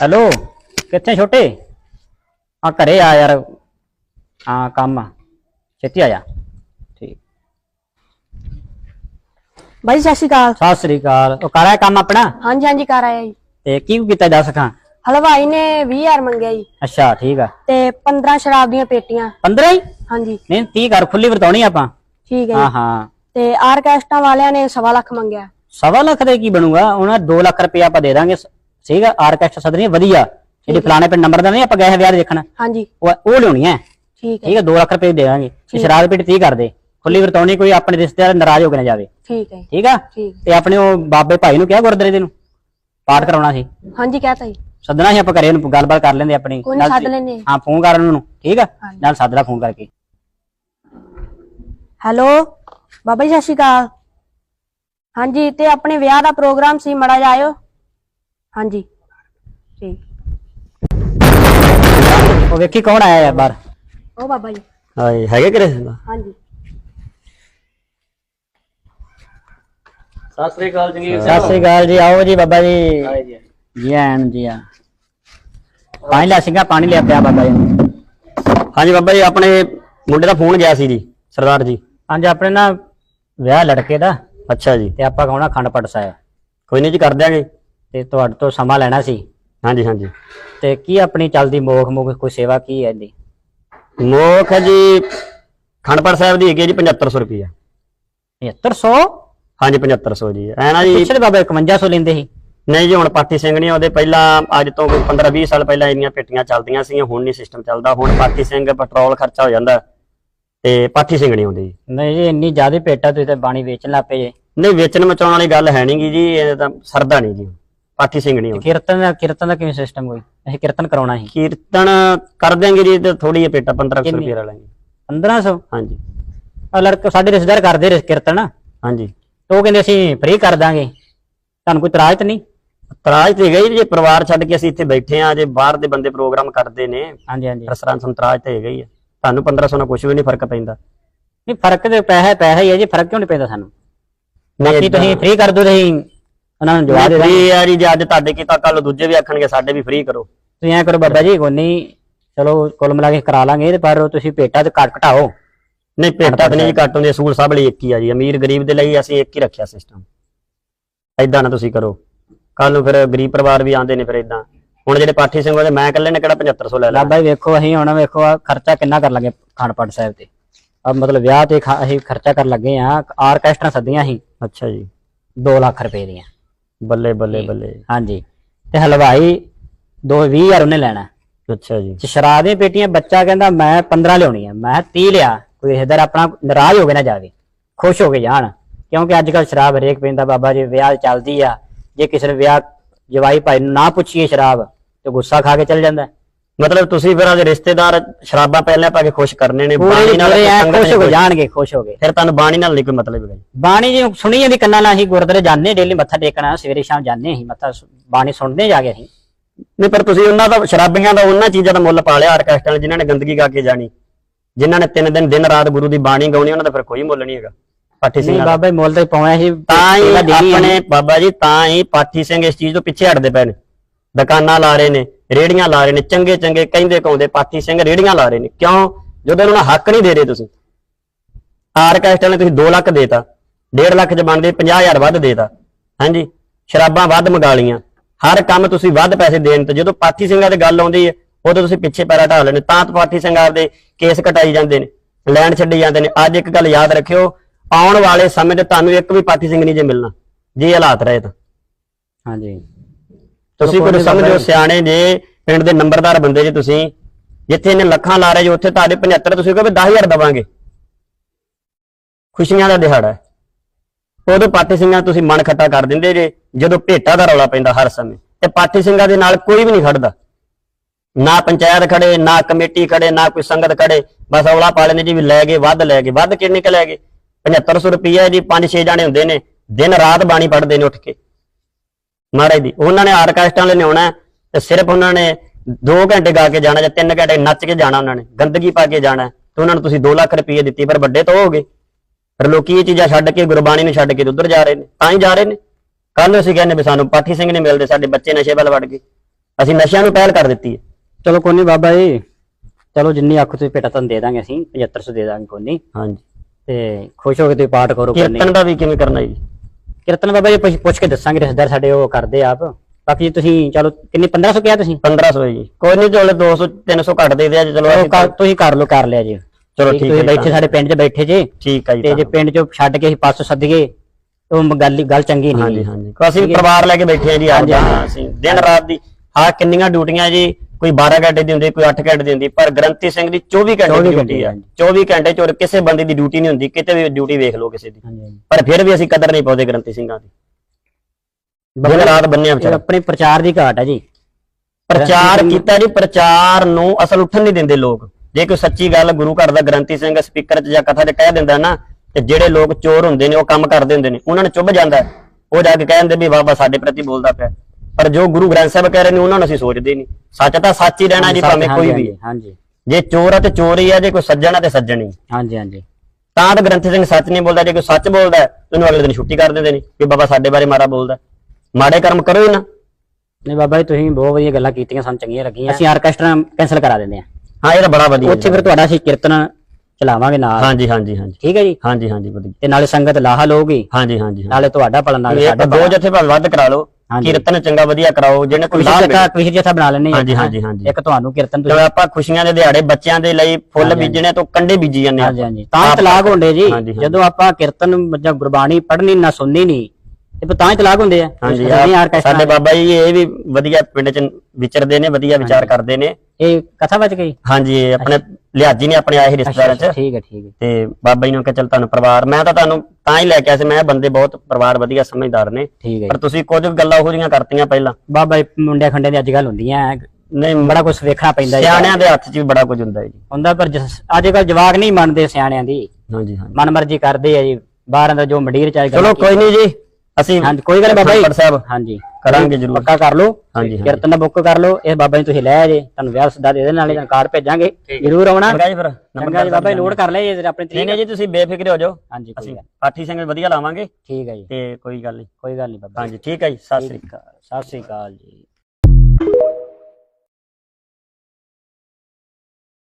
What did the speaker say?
Hello ਕਿੱਥੇ ਛੋਟੇ? ਆ ਘਰੇ ਆ ਯਾਰ। ਹਾਂ ਕੰਮ ਆ। ਛੇਤੀ ਆ ਜਾ। ਠੀਕ। ਬਾਈ ਸਤਿ ਸ਼੍ਰੀ ਅਕਾਲ। ਸਤਿ ਸ੍ਰੀ ਅਕਾਲ। ਉਹ ਕਰ ਆਇਆ ਕੰਮ ਆਪਣਾ? ਹਾਂਜੀ ਹਾਂਜੀ ਕਰ ਆਇਆ ਜੀ। ਤੇ ਕੀ ਕੀਤਾ ਦੱਸ ਖਾਂ? ਹਲਵਾਈ ਨੇ 20000 ਮੰਗਿਆ ਜੀ। ਅੱਛਾ ਠੀਕ ਆ। ਤੇ 15 ਸ਼ਰਾਬ ਦੀਆਂ ਪੇਟੀਆਂ। 15 ਹੀ? ਹਾਂਜੀ। ਨਹੀਂ 30 ਕਰ ਖੁੱਲੀ ਵਰਤਾਉਣੀ ਆਪਾਂ। ਠੀਕ ਹੈ ਹਾਂ ਜੀ। ਹਾਂ ਤੇ ਆਰਕੈਸਟਰਾ ਵਾਲਿਆਂ ਨੇ ਸਵਾ ਲੱਖ ਮੰਗਿਆ। ਸਵਾ ਲੱਖ ਦੇ ਕੀ ਬਣੂਗਾ? ਉਹਨਾਂ 2 ਲੱਖ ਰੁਪਏ ਆਪਾਂ ਦੇ ਦਾਂਗੇ। ਠੀਕ ਆ? ਆਰਕੈਸਟਰਾ ਸਦਨੀ ਵਧੀਆ। ਜਿਹੜੀ ਫਲਾਣੇ ਪਿੰਡ ਨੰਬਰ ਦਾ ਨਹੀਂ ਆਪਾਂ ਗਏ ਵਿਆਹ ਦੇਖਣ। ਹਾਂਜੀ। ਉਹ ਉਹ ਲਿਆਉਣੀ ਹੈ ਠੀਕ ਹੈ ਠੀਕ ਹੈ 2 ਲੱਖ ਰੁਪਏ ਦੇ ਦਾਂਗੇ। ਸ਼ਰਾਬ ਪੀਟ 30 ਕਰ ਦੇ। ਖੁੱਲੀ ਵਰਤਾਉਣੀ ਕੋਈ ਆਪਣੇ ਰਿਸ਼ਤੇਦਾਰ ਨਾਰਾਜ਼ ਹੋ ਕੇ ਨਾ ਜਾਵੇ। ਠੀਕ ਹੈ ਠੀਕ ਆ? ਠੀਕ ਤੇ ਆਪਣੇ ਉਹ ਬਾਬੇ ਭਾਈ ਨੂੰ ਕਿਹਾ ਗੁਰਦੁਆਰੇ ਦੇ ਨੂੰ ਪਾਠ ਕਰਾਉਣਾ ਸੀ। ਹਾਂਜੀ ਕਹਤਾ ਜੀ। ਸੱਦਣਾ ਸੀ ਆਪਾਂ ਘਰੇ ਉਹਨੂੰ ਗੱਲਬਾਤ ਕਰ ਲੈਂਦੇ ਆਪਣੀ। ਕੋਈ ਨੀ, ਨਾਲ ਸੱਦ ਲੈਂਦੇ। ਹਾਂ ਫੋਨ ਕਰ ਉਹਨੂੰ ਠੀਕ ਆ? ਹਾਂਜੀ। ਨਾਲ ਸੱਦ ਲੈ ਫੋਨ ਕਰਕੇ। ਹੈਲੋ? ਬਾਬਾ ਜੀ ਸਤਿ ਸ਼੍ਰੀ ਅਕਾਲ। ਹਾਂਜੀ ਤੇ ਆਪਣੇ ਵਿਆਹ ਦਾ ਪ੍ਰੋਗਰਾਮ ਸੀ ਮੜਾ ਜਾਇਓ ਹਾਂਜੀ। ਠੀਕ। ਉਹ ਵੇਖੀ ਕੌਣ ਆਇਆ ਯਾਰ ਬਾਹਰ? ਉਹ ਬਾਬਾ ਜੀ। ਹਾਏ ਹੈਗੇ ਕਿਰੇ ਹਾਂਜੀ। ਸਤਿ ਸ੍ਰੀ ਅਕਾਲ ਜੀ ਸਤਿ ਸ੍ਰੀ ਅਕਾਲ ਜੀ ਆਓ ਜੀ ਬਾਬਾ ਜੀ। ਜੀ। ਆਣ ਜੀ ਆ। ਪਾਣੀ ਲਿਆ ਸੀਗਾ ਪਾਣੀ ਲਿਆ ਪਿਆ ਬਾਬਾ ਜੀ ਨੂੰ। ਹਾਂਜੀ ਬਾਬਾ ਜੀ ਆਪਣੇ ਮੁੰਡੇ ਦਾ ਫੋਨ ਗਿਆ ਸੀ ਜੀ ਸਰਦਾਰ ਜੀ। ਹਾਂਜੀ ਆਪਣੇ ਨਾ ਵਿਆਹ ਲੜਕੇ ਦਾ। ਅੱਛਾ ਜੀ। ਤੇ ਆਪਾਂ ਕਹਣਾ ਖੰਡ ਪਟ ਸਾਹਿਬ। ਕੋਈ ਨਹੀਂ ਜੀ ਕਰ ਦਿਆਂਗੇ। ਤੇ ਤੁਹਾਡੇ ਤੋਂ ਸਮਾਂ ਲੈਣਾ ਸੀ। ਹਾਂਜੀ ਹਾਂਜੀ। ਤੇ ਕੀ ਆਪਣੀ ਚੱਲਦੀ ਮੋਖ ਮੋਖ ਕੋਈ ਸੇਵਾ ਕੀ ਹੈ ਇਹਦੀ? ਮੋਖ ਹੈ ਜੀ ਖੰਡਪੜ ਸਾਹਿਬ ਦੀ ਹੈਗੀ ਹੈ ਜੀ 7500 ਰੁਪਈਆ। 7500 ਹਾਂਜੀ 7500 ਜੀ। ਐ ਨਾ ਜੀ ਪਿਛਲੇ ਬਾਬਾ 5100 ਲੈਂਦੇ ਸੀ। ਨਹੀਂ ਜੀ ਹੁਣ ਪਾਠੀ ਸਿੰਘ ਨੇ ਉਹਦੇ ਪਹਿਲਾਂ ਅੱਜ ਤੋਂ ਕੋਈ 15 20 ਸਾਲ ਪਹਿਲਾਂ ਇੰਨੀਆਂ ਪੇਟੀਆਂ ਚੱਲਦੀਆਂ ਸੀਗੀਆਂ ਹੁਣ ਨਹੀਂ ਸਿਸਟਮ ਚੱਲਦਾ। ਹੁਣ ਪਾਠੀ ਸਿੰਘ ਪੈਟਰੋਲ ਖਰਚਾ ਹੋ ਜਾਂਦਾ ਤੇ ਪਾਠੀ ਸਿੰਘ ਨਹੀਂ ਆਉਂਦੇ ਜੀ। ਨਹੀਂ ਜੀ ਇੰਨੀ ਜ਼ਿਆਦਾ ਭੇਟਾ ਤੁਸੀਂ ਤਾਂ ਬਾਣੀ ਵੇਚਣ ਲੱਗ ਪਏ ਜੇ। ਨਹੀਂ ਵੇਚਣ ਮਚਾਉਣ ਵਾਲੀ ਗੱਲ ਹੈ ਨਹੀਂਗੀ ਜੀ ਇਹ ਤਾਂ ਸਰਦਾ ਨਹੀਂ ਜੀ। ਪਾਠੀ ਸਿੰਘ ਨਹੀਂ ਆਉਂਦੇ। ਕੀਰਤਨ ਦਾ ਕੀਰਤਨ ਦਾ ਕਿਵੇਂ ਸਿਸਟਮ ਕੋਈ? ਅਸੀਂ ਕੀਰਤਨ ਕਰਾਉਣਾ ਸੀ। ਕੀਰਤਨ ਕਰ ਦਿਆਂਗੇ ਜੀ ਤੇ ਥੋੜੀ ਜਿਹੀ ਪੇਟਾ 1500 ਕਿੰਨੀ? ਰੁਪਏ ਲਾਂਗੇ। 1500 ਹਾਂਜੀ। ਆ ਲੜਕੇ ਸਾਡੇ ਰਿਸ਼ਤੇਦਾਰ ਕਰਦੇ ਰਿਸ ਕੀਰਤਨ। ਹਾਂਜੀ। ਤੇ ਉਹ ਕਹਿੰਦੇ ਅਸੀਂ ਫ੍ਰੀ ਕਰ ਦਾਂਗੇ। ਤੁਹਾਨੂੰ ਕੋਈ ਇਤਰਾਜ਼ ਤਾਂ ਨਹੀਂ? ਤਰਾਜ ਤੇ ਗਈ ਜੇ ਪਰਿਵਾਰ ਛੱਡ ਕੇ ਅਸੀਂ ਇੱਥੇ ਬੈਠੇ ਆ ਜੇ ਬਾਹਰ ਦੇ ਬੰਦੇ ਪ੍ਰੋਗਰਾਮ ਕਰਦੇ ਨੇ ਹਾਂਜੀ ਹਾਂਜੀ। ਰਸਰਾਂ ਸੰਤਰਾਜ ਤੇ ਹੀ ਆ। ਤੁਹਾਨੂੰ 1500 ਨਾਲ ਕੁਝ ਵੀ ਨਹੀਂ ਫ਼ਰਕ ਪੈਂਦਾ। ਨਹੀਂ ਫ਼ਰਕ ਤੇ ਪੈਸਾ ਪੈਸਾ ਹੀ ਹੈ ਜੀ ਫ਼ਰਕ ਕਿਉਂ ਨਹੀਂ ਪੈਂਦਾ ਸਾਨੂੰ? ਬਾਕੀ ਤੁਸੀਂ ਫ੍ਰੀ ਕਰ ਦੋ ਤੁਸੀਂ ਉਹਨਾਂ ਨੂੰ ਜਵਾਬ ਦੇ ਦਾਂਗੇ। ਆ ਜੀ ਜੇ ਅੱਜ ਤੁਹਾਡੇ ਕੀਤਾ ਕੱਲ ਦੂਜੇ ਵੀ ਆਖਣਗੇ ਸਾਡੇ ਵੀ ਫ੍ਰੀ ਕਰੋ। ਤੁਸੀਂ ਐਂ ਕਰੋ ਬਾਬਾ ਜੀ ਕੋਈ ਨਹੀਂ ਚਲੋ ਕੁੱਲ ਮਿਲਾ ਕੇ ਕਰਾ ਲਾਂਗੇ ਪਰ ਤੁਸੀਂ ਭੇਟਾ ਤੇ ਘੱਟ ਘਟਾਓ। ਨਹੀਂ ਪੇਟਾ ਤੇ ਨਹੀਂ ਕੱਟ ਹੁੰਦੇ ਸੂਲ ਸਭ ਲਈ ਇੱਕ ਹੀ ਆ ਜੀ। ਅਮੀਰ ਗਰੀਬ ਦੇ ਲਈ ਅਸੀਂ ਇੱਕ ਹੀ ਰੱਖਿਆ ਸਿਸਟਮ ਐਦਾਂ ਨਾ ਤੁਸੀਂ ਕਰੋ। ਕੱਲ ਨੂੰ ਫਿਰ ਗਰੀਬ ਪਰਿਵਾਰ ਵੀ ਆਉਂਦੇ ਨੇ ਫਿਰ ਐਦਾਂ ਹੁਣ ਜਿਹੜੇ ਪਾਠੀ ਸਿੰਘ ਉਹਦੇ ਮੈਂ ਇਕੱਲੇ ਨੇ ਕਿਹੜਾ 7500 ਲੈ ਲਿਆ ਬਾਬਾ ਜੀ ਵੇਖੋ ਅਸੀਂ ਹੁਣ ਵੇਖੋ ਖਰਚਾ ਕਿੰਨਾ ਕਰ ਲਾਂਗੇ ਖਾਨਪੜ ਸਾਹਿਬ ਤੇ। ਆ ਮਤਲਬ ਵਿਆਹ ਤੇ ਅਸੀਂ ਖਰਚਾ ਕਰਨ ਲੱਗੇ ਆ ਆਰਕੈਸਟਰਾ ਸੱਦੀਆਂ ਸੀ। ਅੱਛਾ ਜੀ। 2 ਲੱਖ ਰੁਪਏ ਦੀਆਂ। ਬੱਲੇ ਬੱਲੇ ਬੱਲੇ। ਹਾਂਜੀ। ਤੇ ਹਲਵਾਈ 22000 ਉਹਨੇ ਲੈਣਾ। ਅੱਛਾ ਜੀ। ਸ਼ਰਾਬ ਦੀਆਂ ਪੇਟੀਆਂ ਬੱਚਾ ਕਹਿੰਦਾ ਮੈਂ 15 ਲਿਆਉਣੀ ਆ ਮੈਂ 30 ਲਿਆ। ਕੋਈ ਰਿਸ਼ਤੇਦਾਰ ਆਪਣਾ ਨਾਰਾਜ਼ ਹੋ ਕੇ ਨਾ ਜਾਵੇ ਖੁਸ਼ ਹੋ ਕੇ ਜਾਣ। ਕਿਉਂਕਿ ਅੱਜ ਕੱਲ ਸ਼ਰਾਬ ਹਰੇਕ ਪੀਂਦਾ ਬਾਬਾ ਜੀ ਵਿਆਹ ਚੱਲਦੀ ਆ। ਜੇ ਕਿਸੇ ਨੇ ਵਿਆਹ ਜਵਾਈ ਭਾਈ ਨੂੰ ਨਾ ਪੁੱਛੀਏ ਸ਼ਰਾਬ ਤੇ ਗੁੱਸਾ ਖਾ ਕੇ ਚੱਲ ਜਾਂਦਾ। ਮਤਲਬ ਤੁਸੀਂ ਫਿਰ ਅੱਜ ਰਿਸ਼ਤੇਦਾਰ ਸ਼ਰਾਬਾਂ ਪਹਿਲਾਂ ਪਾ ਕੇ ਖੁਸ਼ ਕਰਨੇ ਨੇ ਬਾਣੀ ਨਾਲ ਖੁਸ਼ ਹੋ ਜਾਣਗੇ ਖੁਸ਼ ਹੋ ਫਿਰ ਤੁਹਾਨੂੰ ਬਾਣੀ ਨਾਲ ਨਹੀਂ ਕੋਈ ਮਤਲਬ ਹੈਗਾ ਬਾਣੀ ਜੀ ਸੁਣੀ ਜਾਂਦੀ ਕੰਨਾਂ ਨਾਲ ਅਸੀਂ ਗੁਰਦੁਆਰੇ ਜਾਂਦੇ ਡੇਲੀ ਮੱਥਾ ਟੇਕਣਾ ਸਵੇਰੇ ਸ਼ਾਮ ਜਾਂਦੇ ਅਸੀਂ ਮੱਥਾ ਬਾਣੀ ਸੁਣਦੇ ਜਾ ਕੇ ਅਸੀਂ। ਨਹੀਂ ਪਰ ਤੁਸੀਂ ਉਹਨਾਂ ਦਾ ਸ਼ਰਾਬੀਆਂ ਦਾ ਉਹਨਾਂ ਚੀਜ਼ਾਂ ਦਾ ਮੁੱਲ ਪਾ ਲਿਆ ਆਰਕੈਸਟਰਾ ਨੇ ਜਿਨ੍ਹਾਂ ਨੇ ਗੰਦਗੀ ਗਾ ਕੇ ਜਾਣੀ। ਜਿਨ੍ਹਾਂ ਨੇ ਤਿੰਨ ਦਿਨ ਦਿਨ ਰਾਤ ਗੁਰੂ ਦੀ ਬਾਣੀ ਗਾਉਣੀ ਉਹਨਾਂ ਦਾ ਫਿਰ ਕੋਈ ਮੁੱਲ ਨਹੀਂ ਹੈਗਾ ਪਾਠੀ ਸਿੰਘ ਨਹੀਂ ਬਾਬਾ ਜੀ ਮੁੱਲ ਤੇ ਪਾਉਣਾ ਸੀ ਤਾਂ ਹੀ ਆਪਣੇ ਬਾਬਾ ਜੀ ਤਾਂ ਹੀ ਪਾਠੀ ਸਿੰਘ ਇਸ ਚੀਜ਼ ਤੋਂ ਪਿੱਛੇ ਹਟਦੇ ਪਏ ਨੇ। ਦੁਕਾਨਾਂ ਲਾ ਰਹੇ ਨੇ ਰੇੜੀਆਂ ਲਾ ਰਹੇ ਨੇ, ਚੰਗੇ ਚੰਗੇ ਕਹਿੰਦੇ ਕਹੁੰਦੇ ਪਾਠੀ ਸਿੰਘ ਰੇੜੀਆਂ ਲਾ ਰਹੇ ਨੇ। ਕਿਉਂ? ਜਦੋਂ ਉਹਨਾਂ ਨੂੰ ਹੱਕ ਨਹੀਂ ਦੇ ਰਹੇ ਤੁਸੀਂ। ਆਰਕੈਸਟਰਾ ਨੇ ਤੁਸੀਂ 2 ਲੱਖ ਦੇਤਾ 1.5 ਲੱਖ ਚ ਬਣਦੇ 50000 ਵੱਧ ਦੇਤਾ। ਹਾਂਜੀ, ਸ਼ਰਾਬਾਂ ਵੱਧ ਮੰਗਾ ਲੀਆਂ ਹਰ ਕੰਮ ਤੁਸੀਂ ਵੱਧ ਪੈਸੇ ਦੇਣ ਤੇ ਜਦੋਂ ਪਾਠੀ ਸਿੰਘਾਂ ਤੇ ਗੱਲ ਆਉਂਦੀ ਹੈ, ਉਦੋਂ ਤੁਸੀਂ ਪਿੱਛੇ ਪੈਰਾ ਢਾਲ ਲੈਣੇ ਤਾਂ ਪਾਠੀ ਸਿੰਘ ਆਪਦੇ ਕੇਸ ਕਟਾਈ ਜਾਂਦੇ ਨੇ, ਲੈਣ ਛੱਡੀ ਜਾਂਦੇ ਨੇ। ਅੱਜ ਇੱਕ ਗੱਲ ਯਾਦ ਰੱਖਿਓ, ਆਉਣ ਵਾਲੇ ਸਮੇਂ ਤੇ ਤੁਹਾਨੂੰ ਇੱਕ ਵੀ ਪਾਠੀ ਸਿੰਘ ਨਹੀਂ ਜੇ ਮਿਲਣਾ। ਜੇ ਹਾਲਾਤ ਰਹੇ ਤਾਂ। ਹਾਂਜੀ। ਤੁਸੀਂ ਨੀ ਬਾਬਾ ਸਮਝੋ। ਸਿਆਣੇ ਜੇ ਪਿੰਡ ਦੇ ਨੰਬਰਦਾਰ ਬੰਦੇ ਜੇ ਤੁਸੀਂ ਜਿੱਥੇ ਇਹਨੇ ਲੱਖਾਂ ਲਾ ਰਹੇ ਜੇ ਉੱਥੇ ਤੁਹਾਡੇ 75 ਤੁਸੀਂ ਕਹੋ ਵੀ 10000 ਦਵਾਂਗੇ। ਖੁਸ਼ੀਆਂ ਦਾ ਦਿਹਾੜਾ ਉਦੋਂ ਪਾਠੀ ਸਿੰਘਾਂ ਤੁਸੀਂ ਮਨ ਖੱਟਾ ਕਰ ਦਿੰਦੇ ਜੇ ਜਦੋਂ ਭੇਟਾ ਦਾ ਰੌਲਾ ਪੈਂਦਾ ਹਰ ਸਮੇਂ। ਤੇ ਪਾਠੀ ਸਿੰਘਾਂ ਦੇ ਨਾਲ ਕੋਈ ਵੀ ਨਹੀਂ ਖੜਦਾ। ਨਾ ਪੰਚਾਇਤ ਖੜੇ ਨਾ ਕਮੇਟੀ ਖੜੇ ਨਾ ਕੋਈ ਸੰਗਤ ਖੜੇ। ਬਸ ਔਲਾ ਪਾ ਲੈਂਦੇ ਜੀ ਵੀ ਲੈ ਗਏ ਵੱਧ ਲੈ ਗਏ ਵੱਧ ਕਿੰਨੇ ਕ ਲੈ ਗਏ? 7500 ਰੁਪਈਆ ਜੀ 5-6 ਜਾਣੇ ਹੁੰਦੇ ਨੇ। ਦਿਨ ਰਾਤ ਬਾਣੀ ਪੜ੍ਹਦੇ ਨੇ ਉੱਠ ਕੇ। ਮਹਾਰਾਜ ਦੀ ਉਹਨਾਂ ਨੇ ਆਰਕੈਸਟਰਾਂ ਲਿਆਉਣਾ ਹੈ ਤੇ ਸਿਰਫ ਉਹਨਾਂ ਨੇ 2 ਘੰਟੇ ਗਾ ਕੇ ਜਾਣਾ ਜਾਂ 3 ਘੰਟੇ ਨੱਚ ਕੇ ਜਾਣਾ ਉਹਨਾਂ ਨੇ ਗੰਦਗੀ ਪਾ ਕੇ ਜਾਣਾ ਤੇ ਉਹਨਾਂ ਨੂੰ ਤੁਸੀਂ 2 ਲੱਖ ਰੁਪਏ ਦਿੱਤੀ ਪਰ ਵੱਡੇ ਤਾਂ ਉਹ ਹੋ ਗਏ ਪਰ ਲੋਕੀ ਇਹ ਚੀਜ਼ਾਂ ਛੱਡ ਕੇ ਗੁਰਬਾਣੀ ਨੂੰ ਛੱਡ ਕੇ ਉੱਧਰ ਜਾ ਰਹੇ ਨੇ। ਤਾਂ ਹੀ ਜਾ ਰਹੇ ਨੇ। ਕੱਲ ਅਸੀਂ ਕਹਿੰਦੇ ਵੀ ਸਾਨੂੰ ਪਾਠੀ ਸਿੰਘ ਨਹੀਂ ਮਿਲਦੇ ਸਾਡੇ ਬੱਚੇ ਨਸ਼ੇ ਵੱਲ ਵੜ ਗਏ। ਅਸੀਂ ਨਸ਼ਿਆਂ ਨੂੰ ਪਹਿਲ ਕਰ ਦਿੱਤੀ ਹੈ। ਚਲੋ ਕੋਈ ਨਹੀਂ ਬਾਬਾ ਜੀ ਚਲੋ ਜਿੰਨੀ ਆਖੋ ਤੁਸੀਂ ਭੇਟਾ ਤੁਹਾਨੂੰ ਦੇ ਦਾਂਗੇ ਅਸੀਂ 7500 ਦੇ ਦਾਂਗੇ ਕੋਈ ਨਹੀਂ। ਹਾਂਜੀ। ਤੇ ਖੁਸ਼ ਹੋ ਕੇ ਤੁਸੀਂ ਪਾਠ ਕਰੋ ਕਰਨੀ ਕੀਰਤਨ ਦਾ ਵੀ ਕਿਵੇਂ ਕਰਨਾ ਜੀ? ਕੀਰਤਨ ਬਾਬਾ ਜੀ ਪੁੱਛ ਪੁੱਛ ਕੇ ਦੱਸਾਂਗੇ ਰਿਸ਼ਤੇਦਾਰ ਸਾਡੇ ਉਹ ਕਰਦੇ ਆਪ। ਬਾਕੀ ਜੀ ਤੁਸੀਂ ਚਲੋ ਕਿੰਨੀ 1500 ਕਿਹਾ ਤੁਸੀਂ? 1500 ਹੈ ਜੀ। ਕੋਈ ਨਹੀਂ ਚਲੋ 200 300 ਘੱਟ ਦੇ ਦਿਆ ਜੀ ਚਲੋ ਚਲੋ ਕਰ- ਤੁਸੀਂ ਕਰ ਲਓ ਕਰ ਲਿਆ ਜੀ। ਚਲੋ ਠੀਕ ਹੈ ਤੁਸੀਂ ਬੈਠੇ ਸਾਡੇ ਪਿੰਡ 'ਚ ਬੈਠੇ ਜੇ। ਠੀਕ ਹੈ ਜੀ ਤੇ ਜੇ ਪਿੰਡ 'ਚੋਂ ਛੱਡ ਕੇ ਅਸੀਂ ਪਾਸੋਂ ਸੱਦੀਏ ਉਹ ਮ- ਗੱਲ ਗੱਲ ਚੰਗੀ ਨਹੀਂ ਹਾਂਜੀ ਹਾਂਜੀ। ਅਸੀਂ ਪਰਿਵਾਰ ਲੈ ਕੇ ਬੈਠੇ ਆ ਜੀ ਹਾਂਜੀ। ਅਸੀਂ ਦਿਨ ਰਾਤ ਦੀ ਹਾਂ ਕਿੰਨੀਆਂ ਡਿਊਟੀਆਂ ਜੀ ਕੋਈ 12 ਘੰਟੇ ਦੀ ਹੁੰਦੀ ਕੋਈ 8 ਘੰਟੇ ਦੀ ਹੁੰਦੀ ਪਰ ਗ੍ਰੰਥੀ ਸਿੰਘ ਦੀ 24 ਘੰਟੇ 24 ਦੀ ਡਿਊਟੀ ਆ। ਘੰਟੇ, 24 ਘੰਟੇ ਚ ਹੋਰ ਕਿਸੇ ਬੰਦੇ ਦੀ ਡਿਊਟੀ ਨਹੀਂ ਹੁੰਦੀ ਕਿਤੇ ਵੀ ਡਿਊਟੀ ਵੇਖ ਲਓ ਕਿਸੇ ਦੀ। ਹਾਂਜੀ ਪਰ ਫਿਰ ਵੀ ਅਸੀਂ ਕਦਰ ਨਹੀਂ ਪਾਉਂਦੇ ਗ੍ਰੰਥੀ ਸਿੰਘਾਂ ਦੀ। ਦਿਨ ਰਾਤ ਬੰਨਿਆ ਵਿਚਾਰਾ। ਆਪਣੇ ਪ੍ਰਚਾਰ ਦੀ ਘਾਟ ਹੈ ਜੀ। ਪ੍ਰਚਾਰ ਕੀਤਾ ਜੀ ਪ੍ਰਚਾਰ ਨੂੰ ਅਸਲ ਉੱਠਣ ਨਹੀਂ ਦਿੰਦੇ ਲੋਕ। ਜੇ ਕੋਈ ਸੱਚੀ ਗੱਲ ਗੁਰੂ ਘਰ ਦਾ ਗ੍ਰੰਥੀ ਸਿੰਘ ਸਪੀਕਰ 'ਚ ਜਾਂ ਕਥਾ 'ਚ ਕਹਿ ਦਿੰਦਾ ਨਾ ਤੇ ਜਿਹੜੇ ਲੋਕ ਚੋਰ ਹੁੰਦੇ ਨੇ ਉਹ ਕੰਮ ਕਰਦੇ ਹੁੰਦੇ ਨੇ ਉਹਨਾਂ ਨੂੰ ਚੁੱਭ ਜਾਂਦਾ। ਉਹ ਜਾ ਕੇ ਕਹਿੰਦੇ ਵੀ ਬਾਬਾ ਸਾਡੇ ਪ੍ਰਤੀ ਬੋਲਦਾ ਪਿਆ। ਪਰ ਜੋ ਗੁਰੂ ਗ੍ਰੰਥ ਸਾਹਿਬ ਕਹਿ ਰਹੇ ਨੇ ਉਹਨਾਂ ਨੂੰ ਅਸੀਂ ਸੋਚਦੇ ਨਹੀਂ। ਸੱਚ ਤਾਂ ਸੱਚ ਹੀ ਰਹਿਣਾ ਜੀ ਭਾਵੇਂ ਕੋਈ ਵੀ। ਹਾਂਜੀ। ਜੇ ਚੋਰ ਆ ਤੇ ਚੋਰ ਹੀ ਆ ਜੇ ਕੋਈ ਸੱਜਣ ਆ ਤੇ ਸੱਜਣ ਹੀ। ਹਾਂਜੀ ਹਾਂਜੀ। ਤਾਂ ਤਾਂ ਗ੍ਰੰਥੀ ਸਿੰਘ ਸੱਚ ਨਹੀਂ ਬੋਲਦਾ ਜੇ ਕੋਈ ਸੱਚ ਬੋਲਦਾ ਉਹਨੂੰ ਅਗਲੇ ਦਿਨ ਛੁੱਟੀ ਕਰ ਦਿੰਦੇ ਨੇ ਕਿ ਬਾਬਾ ਸਾਡੇ ਬਾਰੇ ਮਾੜਾ ਬੋਲਦਾ। ਮਾੜੇ ਕਰਮ ਕਰੋ ਹੀ ਨਾ ਨਹੀਂ ਬਾਬਾ ਜੀ ਤੁਸੀਂ ਬਹੁਤ ਵਧੀਆ ਗੱਲਾਂ ਕੀਤੀਆਂ ਸਾਨੂੰ ਚੰਗੀਆਂ ਲੱਗੀਆਂ। ਅਸੀਂ ਆਰਕੈਸਟਰਾ ਕੈਨਸਲ ਕਰਾ ਦਿੰਦੇ ਆ ਹਾਂ ਇਹ ਤਾਂ ਬੜਾ ਵਧੀਆ ਉੱਥੇ ਫਿਰ ਤੁਹਾਡਾ ਅਸੀਂ ਕੀਰਤਨ ਚਲਾਵਾਂਗੇ ਨਾਲ। ਹਾਂਜੀ ਹਾਂਜੀ ਹਾਂਜੀ। ਠੀਕ ਹੈ ਜੀ? ਹਾਂਜੀ ਹਾਂਜੀ ਵਧੀਆ। ਤੇ ਨਾਲੇ ਸੰਗਤ ਲਾਹਾ ਲਊਗੀ। ਹਾਂਜੀ ਹਾਂਜੀ ਨਾਲੇ ਤੁਹਾਡਾ ਭਲਾ ਨਾਲੇ ਸਾਡਾ ਦੋ ਜਥੇ ਭਾਵੇਂ ਵੱਧ ਕਰਾ ਲਓ। ਕੀਰਤਨ ਚੰਗਾ ਵਧੀਆ ਕਰਾਓ ਜਿਹਨੇ ਕੋਈ ਵਿਸ਼ੇਸ਼ ਜਥਾ ਵਿਸ਼ੇਸ਼ ਜਥਾ ਬਣਾ ਲੈਣੇ ਹਾਂਜੀ, ਹਾਂਜੀ, ਹਾਂਜੀ। ਇੱਕ ਤੁਹਾਨੂੰ ਕੀਰਤਨ ਤੁਸੀਂ ਆਪਾਂ ਖੁਸ਼ੀਆਂ ਦੇ ਦਿਹਾੜੇ ਬੱਚਿਆਂ ਦੇ ਲਈ ਫੁੱਲ ਬੀਜਣੇ ਤੋਂ ਕੰਡੇ ਬੀਜੀ ਜਾਂਦੇ ਹਾਂਜੀ ਹਾਂਜੀ। ਤਾਂ ਤਲਾਕ ਹੁੰਦੇ ਜੀ। ਜਦੋਂ ਆਪਾਂ ਕੀਰਤਨ ਜਾਂ ਗੁਰਬਾਣੀ ਪੜ੍ਹਨੀ ਨਾ ਸੁਣਨੀ ਨਹੀਂ ਤੇ ਫਿਰ ਤਾਂ ਹੀ ਤਲਾਕ ਹੁੰਦੇ ਆ। ਹਾਂਜੀ ਸਾਡੇ ਬਾਬਾ ਜੀ ਇਹ ਵੀ ਵਧੀਆ ਪਿੰਡ ਚ ਵਿਚਰਦੇ ਨੇ ਵਧੀਆ ਵਿਚਾਰ ਕਰਦੇ ਨੇ। ਇਹ ਕਥਾ ਬਚ ਗਈ? ਹਾਂਜੀ ਇਹ ਆਪਣੇ ਲਿਹਾਜੀ ਨੇ ਆਪਣੇ ਆਏ ਰਿਸ਼ਤੇਦਾਰਾਂ ਚ। ਠੀਕ ਹੈ ਠੀਕ ਹੈ। ਤੇ ਬਾਬਾ ਜੀ ਨੂੰ ਕਿ ਚਲ ਤੁਹਾਨੂੰ ਪਰਿਵਾਰ ਮੈਂ ਤਾਂ ਤੁਹਾਨੂੰ ਤਾਂ ਹੀ ਲੈ ਕੇ ਆਇਆ ਸੀ ਮੈਂ ਕਿਹਾ ਬੰਦੇ ਬਹੁਤ ਪਰਿਵਾਰ ਵਧੀਆ ਸਮਝਦਾਰ ਨੇ। ਹੈ ਪਰ ਤੁਸੀਂ ਕੁਝ ਗੱਲਾਂ ਉਹੋ ਜਿਹੀਆਂ ਕਰਤੀਆਂ ਪਹਿਲਾਂ। ਬਾਬਾ ਜੀ ਮੁੰਡਿਆਂ ਖੰਡੇ ਦੀ ਅੱਜ ਕੱਲ ਹੁੰਦੀਆਂ ਨਹੀਂ ਬੜਾ ਕੁਝ ਵੇਖਣਾ ਪੈਂਦਾ ਸਿਆਣਿਆਂ ਦੇ ਹੱਥ 'ਚ ਵੀ ਬੜਾ ਕੁਝ ਹੁੰਦਾ ਹੈ ਜੀ। ਹੁੰਦਾ ਪਰ ਅੱਜ ਕੱਲ ਜਵਾਕ ਨਹੀਂ ਮੰਨਦੇ ਸਿਆਣਿਆਂ ਦੀ। ਹਾਂਜੀ ਹਾਂਜੀ। ਮਨਮਰਜ਼ੀ ਕਰਦੇ ਆ ਜੀ। ਬਾਹਰਾਂ ਦਾ ਜੋ ਮੰਡੀਰ ਚਾਹੇ ਚਲੋ ਕੋਈ ਨਹੀਂ ਜੀ। ਅਸੀਂ ਹਾਂਜੀ ਕੋਈ ਗੱਲ ਨੀ ਬਾਬਾ ਜੀ। ਸਾਹਿਬ ਹਾਂਜੀ। ਕਰਾਂਗੇ ਜ਼ਰੂਰ। ਪੱਕਾ ਕਰ ਲਓ ਹਾਂਜੀ, ਹਾਂਜੀ। ਕੀਰਤਨ ਦਾ ਬੁੱਕ ਕਰ ਲਓ ਇਹ ਬਾਬਾ ਜੀ ਤੁਸੀਂ ਲੈ ਜੇ ਤੁਹਾਨੂੰ ਵਿਆਹ ਸਦਾ ਦੇ ਦੇਣ ਨਾਲੇ ਤੁਹਾਨੂੰ ਕਾਰਡ ਭੇਜਾਂਗੇ। ਜ਼ਰੂਰ ਆਉਣਾ। ਚੰਗਾ ਜੀ ਫਿਰ ਚੰਗਾ ਜੀ ਬਾਬਾ ਜੀ ਲੋਡ ਕਰ ਲਿਆ ਜੀ ਆਪਣੀ ਨਹੀਂ ਤਰੀਕ। ਨਹੀਂ ਜੀ ਤੁਸੀਂ ਬੇਫਿਕਰ ਹੋ ਜਾਓ। ਹਾਂਜੀ ਕੋਈ ਅਸੀਂ ਗੱਲ ਪਾਠੀ ਸਿੰਘ ਵਧੀਆ ਲਾਵਾਂਗੇ। ਠੀਕ ਹੈ ਜੀ। ਤੇ ਕੋਈ ਗੱਲ ਨਹੀਂ ਕੋਈ ਗੱਲ ਨਹੀਂ ਬਾਬਾ ਹਾਂਜੀ ਠੀਕ ਹੈ ਜੀ ਸਤਿ ਸ੍ਰੀ ਅਕਾਲ। ਸਤਿ ਸ੍ਰੀ ਅਕਾਲ ਜੀ।